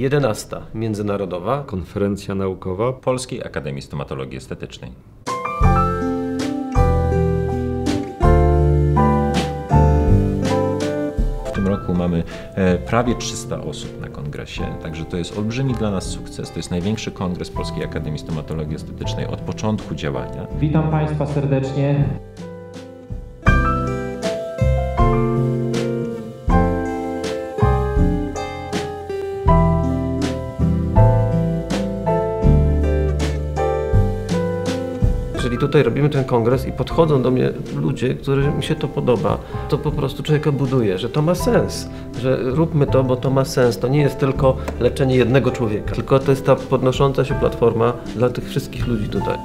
11. Międzynarodowa. Konferencja naukowa Polskiej Akademii Stomatologii Estetycznej. W tym roku mamy e, prawie 300 osób na kongresie, także to jest olbrzymi dla nas sukces. To jest największy kongres Polskiej Akademii Stomatologii Estetycznej od początku działania. Witam Państwa serdecznie. Jeżeli tutaj robimy ten kongres i podchodzą do mnie ludzie, którym mi się to podoba, to po prostu człowieka buduje, że to ma sens, że róbmy to, bo to ma sens. To nie jest tylko leczenie jednego człowieka, tylko to jest ta podnosząca się platforma dla tych wszystkich ludzi tutaj.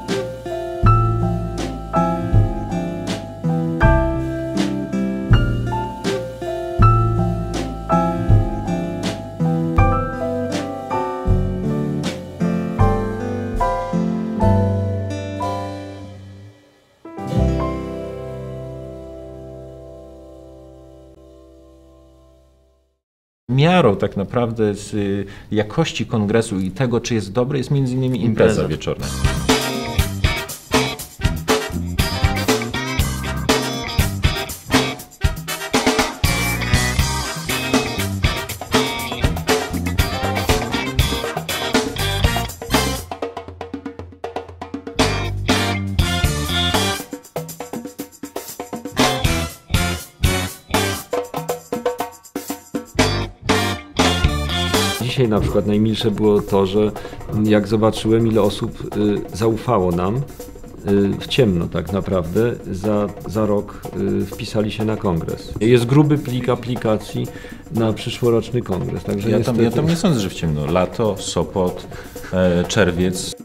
Miarą tak naprawdę z y, jakości kongresu i tego, czy jest dobry, jest między innymi impreza Impreza. wieczorna. Dzisiaj na przykład najmilsze było to, że jak zobaczyłem ile osób y, zaufało nam y, w ciemno tak naprawdę, za, za rok y, wpisali się na kongres. Jest gruby plik aplikacji na przyszłoroczny kongres, także Ja tam, ja niestety- tam nie sądzę, że w ciemno. Lato, Sopot, e, czerwiec.